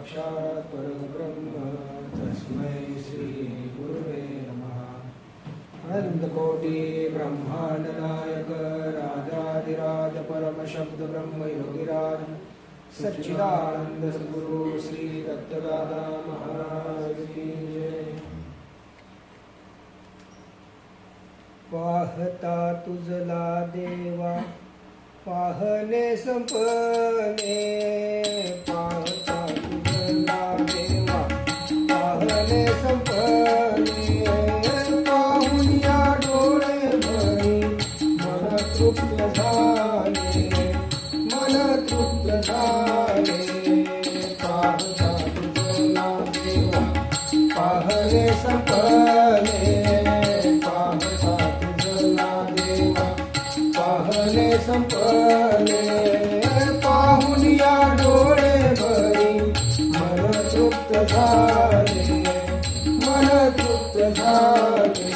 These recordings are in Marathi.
साक्षात् परब्रह्म। तस्मै श्रीगुरुवे नमः। अनन्तकोटि ब्रह्माण्डनायक राजाधिराज परमशब्द महाराज पाहता तुझला देवा पाहणे संपले झाले मन तृप्त झाले.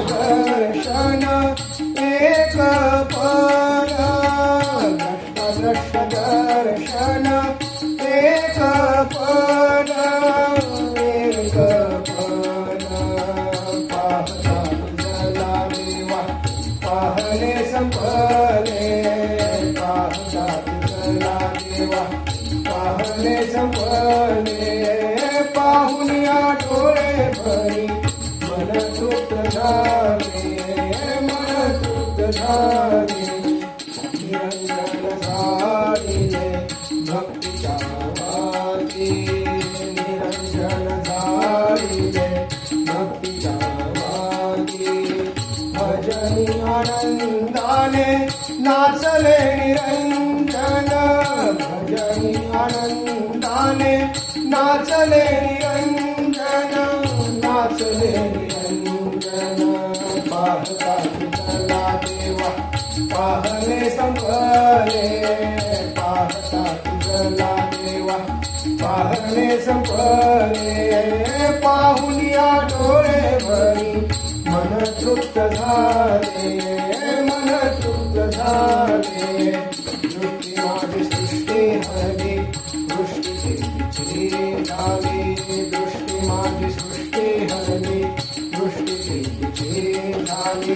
दर्शन एक पर. भ्रष्ट दर्शन एक पर. एक देवा पाहले संपले पाहता तुझला देवा पाहले संपले पाहून डोळे भर. मन तृप्त मन तृप्त झाले निरंजन धारी भक्तीच्या वाती निरंजन झाले भक्तीच्या वाती भजनी आनंदाने नाचले निरंजन भजनी आनंदाने नाचले निरंजन. नाचले पाहता तुझला देवा. पाहले संपले पाहता तुझला देवा. पाहले संपले पाहून या डोळे भरी. मन तृप्त झाले मन तृप्त झाले. दृष्टी माझी सृष्टी दृष्टी झाली दृष्टी माझी सृष्टी हरली दृष्टी तिची झाली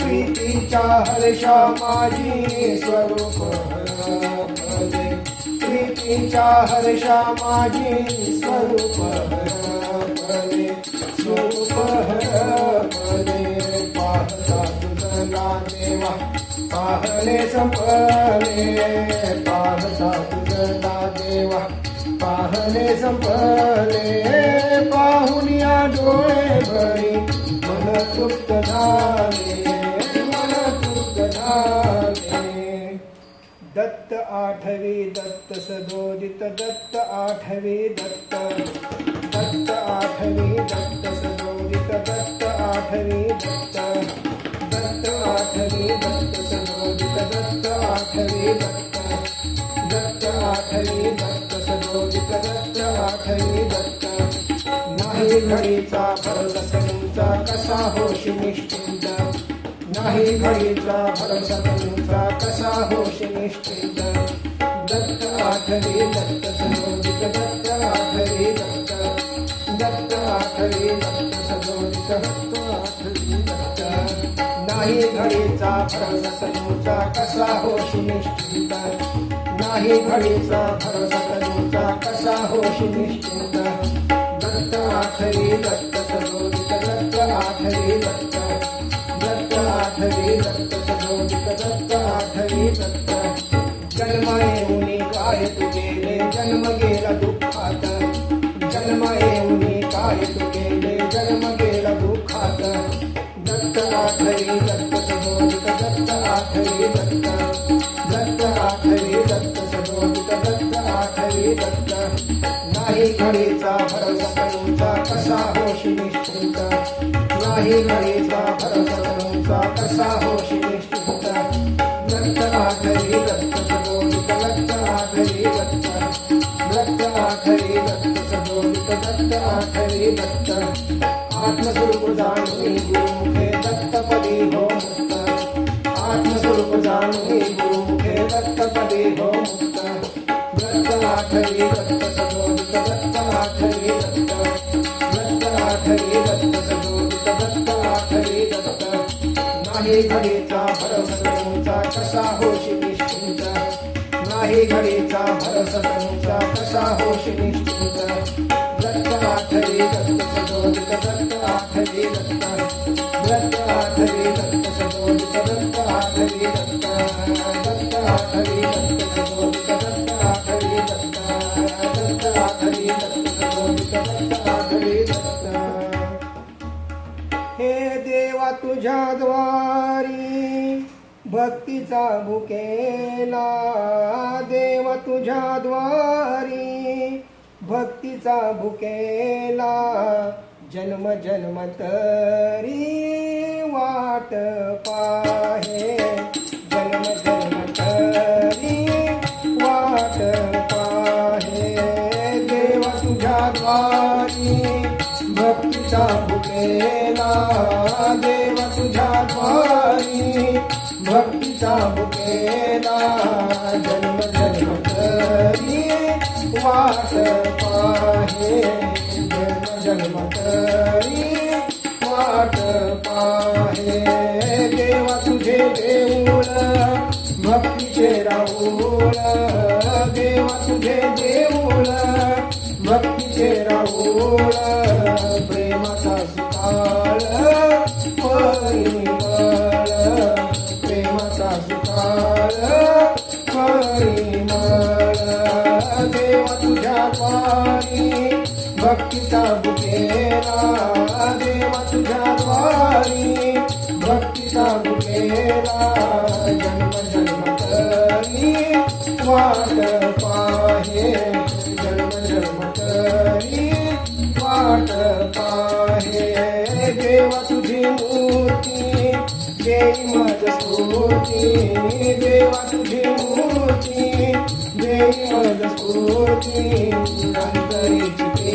प्रीतीच्या हर्षा माझी स्वरूप हरले प्रीतीच्या हर्षा माझी स्वरूप हरले स्वरूप हरले पाहता तुझला देवा पाहले संपले पाहता तुझला देवा पाहले संपले तृप्त झाले मन तृप्त झाले दत्त आठवी दत्त सदोदित दत्त आठवी दत्त। दत्त आठवी दत्त सदोदित दत्त आठवी दत्त। दत्त आठवे दत्त सदोदित दत्त आठवी दत्त। दत्त आठवे दत्त सदोदित दत्त आठवे दत्त। नाही घडीचा भरवसा कसा होशी निश्चिंत नाही घडीचा भरवसा कसा होशी निश्चिंत दत्त आठवी दत्त सदोदित दत्त आठवी दत्त। दत्त आठवी दत्त सदोदित दत्त आठवी दत्त। नाही घडीचा भरवसा कसा होशी निश्चिंत नाही घडीचा भरोसा कसा होशी निश्चिंत आठरी दत्त सदोदित दत्त आठरी दत्त दत्त आठरी दत्त सदोदित दत्त आठरी दत्त जन्म येऊनी काय तू गेले जन्म गेला दुःखात। जन्म येऊनी काय तू गेले जन्म गेला दुःखात। दत्त आठरी दत्त सदोदित दत्त आठरी दत्त दत्त आठरी दत्त सदोदित दत्त आठरी दत्त नाही घडीचा भरोसा करूचा कसा होशी निश्चिंत नाही घडीचा भरोसा करूचा कसा होशी निश्चिंत दत्त आठरी दत्त सदोदित दत्त आठरी दत्त दत्त आठरी दत्त सदोदित दत्त आठरी दत्त आत्मस्वरूप जाणून गुरुमुखे दत्तपदी हो मुक्त. आत्मस्वरूप जाणून गुरुमुखे दत्तपदी हो मुक्त. दत्त आठरी दत्त दत्त आठरी दत्त सदोदित दत्त आठरी दत्त. नाही घडीचा भरोसा कसा होशी निश्चिंत? नाही कसा निश्चिंत? दत्त आठरी दत्त सदोदित दत्त आठरी दत्त. दत्त आठरी दत्त दत्त. दत्त दत्त दत्त. हे देवा तुझ्या द्वारी भक्तीचा भुकेला. देव तुझ्या द्वारी भक्तीचा भुकेला. जन्म जन्म तरी वाट पाहे. जन्म जन्म तरी वाट पाहे. देवा तुझ्या द्वारी भक्तीचा भुकेला. देव तुझ्या पारी भक्तीचा बुकेला जन्म जन्म करी वाट पाहे जन्म जन्म करी वाट पाहे. देवा तुझे देऊळ भक्तीचे राऊळ देवा तुझे देऊळ भक्तीचे राऊळ प्रेमाचा भक्तीचा बुकेरा देवा तुझ्या द्वारी भक्तीचा बुकेरा जन्म जन्म करी. वाट पाहे जन्म जन्म करी. वाट पाहे देवा तुझी मूर्ती. देई मज स्फूर्ती देवा तुझी मूर्ती. देई मज स्फूर्ती अंतरी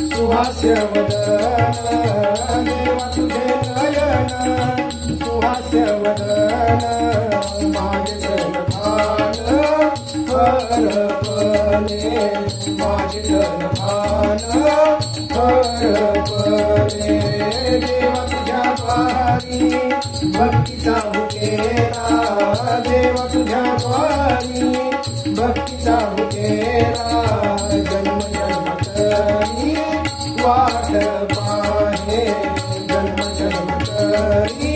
नयन सुहास्य तुझे नयन सुहास्य माझे जनभान हरपले माझे जनभान हरपले देवा तुझ्या द्वारी भक्तीचा भुकेला देवा तुझ्या भक्तीचा जन्म जन्म वाट पाहे जन्म जन्म तरी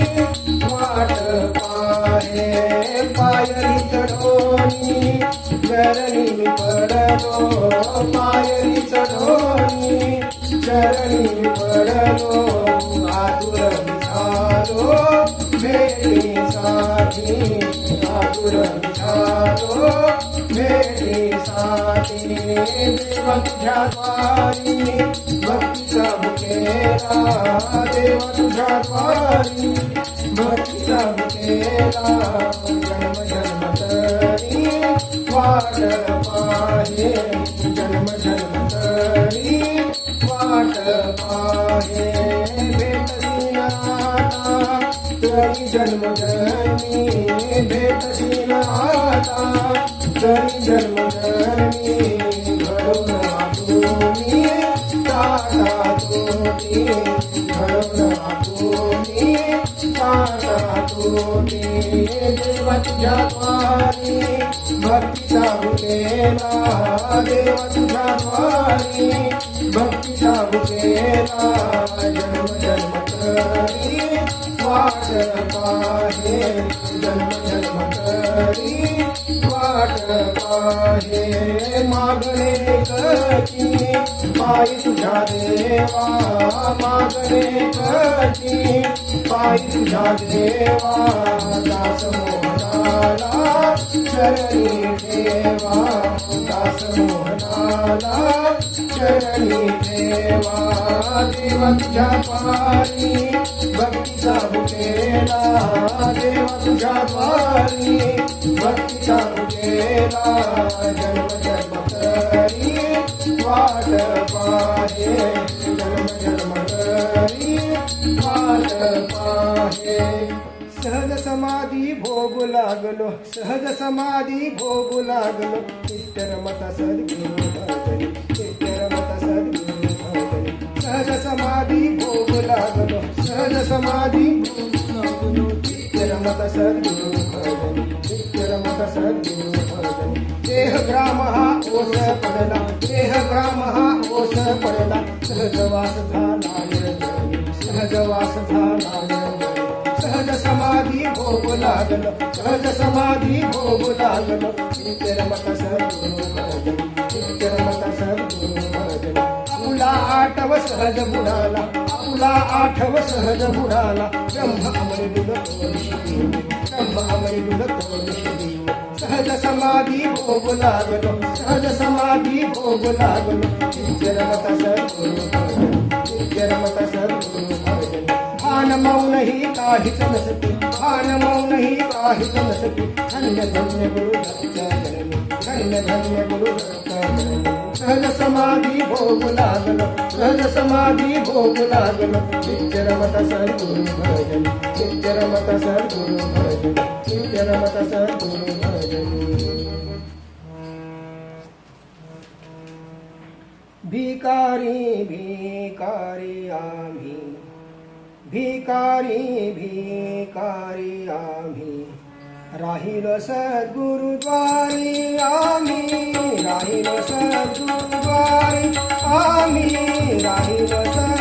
वाट पाहे पायरी चढोनी चरणी मी पडलो पायरी चढोनी चरणी मी पडलो आतुर झालो भेटीसाठी आतुर झालो भेटीसाठी देवा तुझ्या द्वारी भक्तीचा बुकेला देवा तुझ्या द्वारी भक्तीचा बुकेला जन्म जन्म तर वाट पाहे जन्म जन्म तरी वाट पाहे भेटली तरी जन्म जन्मी. भेटली नाता तरी जन्म जन्मी. घडून तुझ्या द्वारी भक्तीचा भुकेला देवा तुझ्या द्वारी भक्तीचा भुकेला जन्म जन्म करी वाट पाहे जन्म जन्म करी वाट पाहे मागणे कची पायी तुझ्या देवा मागणे कची पायी तुझ्या देवा दास मोहनाला शरणी देवा दास मोहनाला चरणी देवा देवा तुझ्या पारी भक्तीचा बुकेला देवा तुझ्या पारी भक्तीचा बुकेला जन्म जन्म तरी वाट पाहे जन्म जन्म तरी वाट पाहे सहज समाधी भोग लागलो सहज समाधी भोग लागलो नित्यरमता सद्गुरु भजनी नित्यरमता सद्गुरु भजनी सहज समाधी भोग लागलो सहज समाधी भोग लागलो नित्यरमता सद्गुरु भजनी नित्यरमता सद्गुरु भजनी देह ग्राम हा ओस पडला देह ग्राम हा ओस पडला सहजवास झाला सहजवास झाला सहज समाधी भोग लागल सहज समाधी भोग लागल. चरमत सद्गुरु भजन आठव सहज बुडाला आपुला आठव सहज बुडाला ब्रह्म अमरी दुध ब्रह्म अमरी दुध तोडशी सहज समाधी भोग लागलो सहज समाधी भोग लागलो नित्यरमत सद्गुरु भजन नित्यरमत सद्गुरु भजन भान मौन ही काहीच नसते भान मौन ही काहीच नसते धन्य धन्य गुरु दत्त जननी धन्य सहज समाधी भोग लागल सहज समाधी भोग लागलो नित्यरमत सद्गुरु भजन नित्यरमत सद्गुरु भजन नित्यरमत सद्गुरु भजन. भिकारी भिकारी आम्ही भिकारी भिकारी आम्ही. राहिलो सद्गुरुद्वारी आम्ही राहिलो सद्गुरुद्वारी आम्ही राहिलो सद्गुरुद्वारी।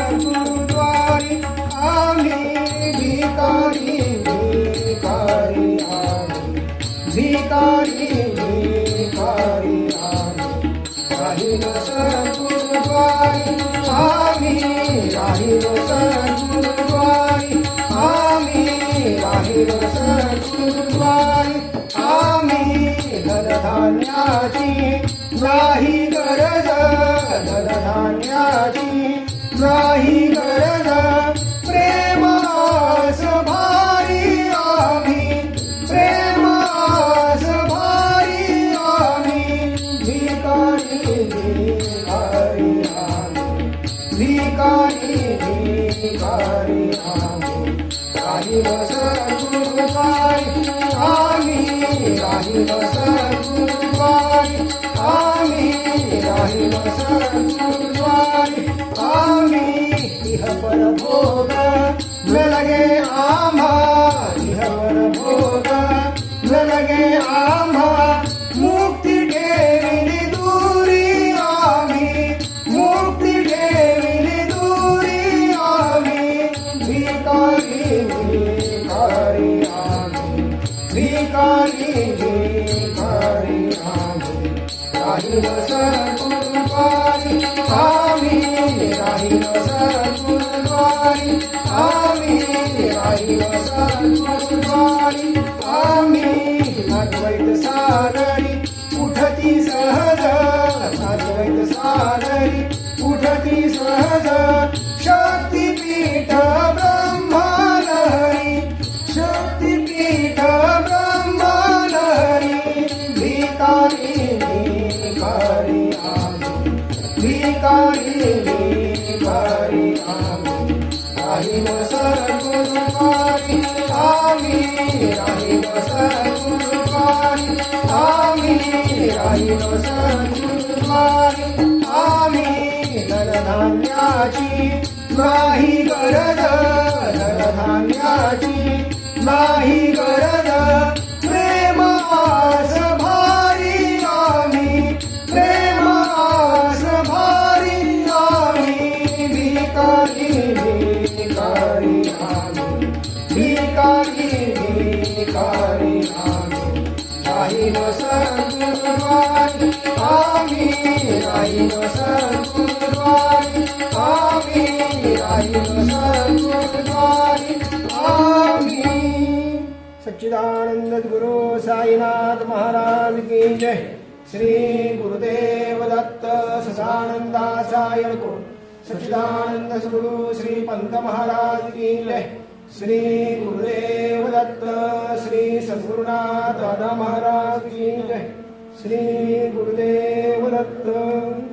भिकारी आम्ही राहिलो सद्गुरुद्वारी आम्ही राहिलो सद्गुरुद्वारी आम्ही राहिलो सद्गुरुद्वारी आम्ही इह पर न लगे आम्हा इह न लगे आम्हा. आम्ही अद्वैत सागरी उठती सहज. अद्वैत सागरी उठती सहज. आम्ही धनधान्याची नाही गरज धनधान्याची नाही गरज भिकारी आम्ही आम्ही आम्ही आम्ही. सच्चिदानंद गुरु साईनाथ महाराज की जय. श्री गुरुदेव दत्त सदानंदा सायको सच्चिदानंद गुरु श्री पंत महाराज की जय. श्री गुरुदेव दत्त श्री सद्गुरुनाथ दादा महाराज की जय. श्री गुरुदेव दत्त.